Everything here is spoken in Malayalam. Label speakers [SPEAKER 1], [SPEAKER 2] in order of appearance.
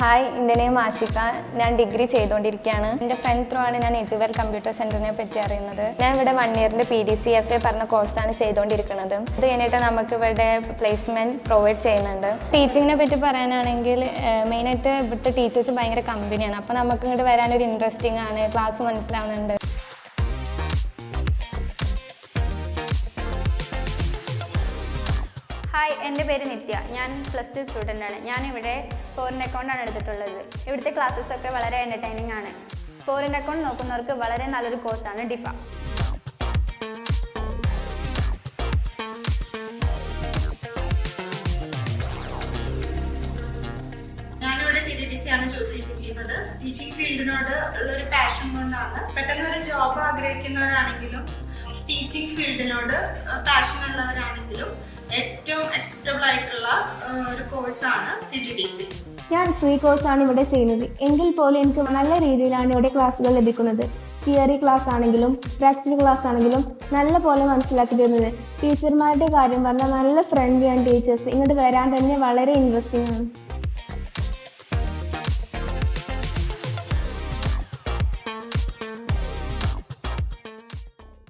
[SPEAKER 1] ഹായ് എന്റെ നെയിം ആഷിക ഞാൻ ഡിഗ്രി ചെയ്തുകൊണ്ടിരിക്കുകയാണ് എന്റെ ഫ്രണ്ട് ത്രൂ ആണ് ഞാൻ എജുവൽ കമ്പ്യൂട്ടർ സെന്ററിനെ പറ്റി അറിയുന്നത്. ഞാൻ ഇവിടെ one ഇയറിന്റെ P D C F A പറഞ്ഞ കോഴ്സാണ് ചെയ്തുകൊണ്ടിരിക്കുന്നത് ഇത് കഴിഞ്ഞിട്ട് നമുക്ക് ഇവിടെ പ്ലേസ്മെന്റ് പ്രൊവൈഡ് ചെയ്യുന്നുണ്ട്. ടീച്ചിങ്ങിനെ പറ്റി പറയാനാണെങ്കിൽ മെയിനായിട്ട് ഇവിടുത്തെ ടീച്ചേഴ്സ് ഭയങ്കര കമ്പനിയാണ് അപ്പോൾ നമുക്ക് ഇങ്ങോട്ട് വരാനൊരു ഇൻട്രസ്റ്റിംഗ് ആണ് ക്ലാസ് മനസ്സിലാവുന്നുണ്ട്.
[SPEAKER 2] ഹായ് എന്റെ പേര് നിത്യ. ഞാൻ പ്ലസ് ടു സ്റ്റുഡന്റ് ആണ്. ഞാൻ ഇവിടെ ഫോറിൻ അക്കൗണ്ടാണ് എടുത്തിട്ടുള്ളത്. ഇവിടുത്തെ ക്ലാസ്സസ് ഒക്കെ വളരെ എന്റർടൈനിങ് ആണ്. ഫോറിൻ അക്കൗണ്ട് നോക്കുന്നവർക്ക് വളരെ നല്ലൊരു കോഴ്സാണ് ഡിഫ.
[SPEAKER 3] ആണ് ചൂസ് ചെയ്തിരിക്കുന്നത്. ടീച്ചിങ് ഫീൽഡിനോട് ഉള്ള ഒരു പാഷൻ കൊണ്ടാണ്. പെട്ടെന്ന് ഒരു ജോബ് ആഗ്രഹിക്കുന്നവരാണെങ്കിലും ടീച്ചിങ് ഫീൽഡിനോട് പാഷൻ ഉള്ളവരാണെങ്കിലും അക്സെപ്റ്റബിൾ ആയിട്ടുള്ള ഒരു കോഴ്സാണ് സി ഡി സി
[SPEAKER 4] ഞാൻ ഫ്രീ കോഴ്സാണ് ഇവിടെ ചെയ്യുന്നത്. എങ്കിൽ പോലും എനിക്ക് നല്ല രീതിയിലാണ് ഇവിടെ ക്ലാസ്സുകൾ ലഭിക്കുന്നത്. തിയറി ക്ലാസ് ആണെങ്കിലും പ്രാക്ടിക്കൽ ക്ലാസ് ആണെങ്കിലും നല്ല പോലെ മനസ്സിലാക്കി തരുന്നത്. ടീച്ചർമാരുടെ കാര്യം പറഞ്ഞാൽ നല്ല ഫ്രണ്ട്ലി ആണ് ടീച്ചേഴ്സ് ഇങ്ങോട്ട് വരാൻ തന്നെ വളരെ ഇൻട്രസ്റ്റിംഗ് ആണ്.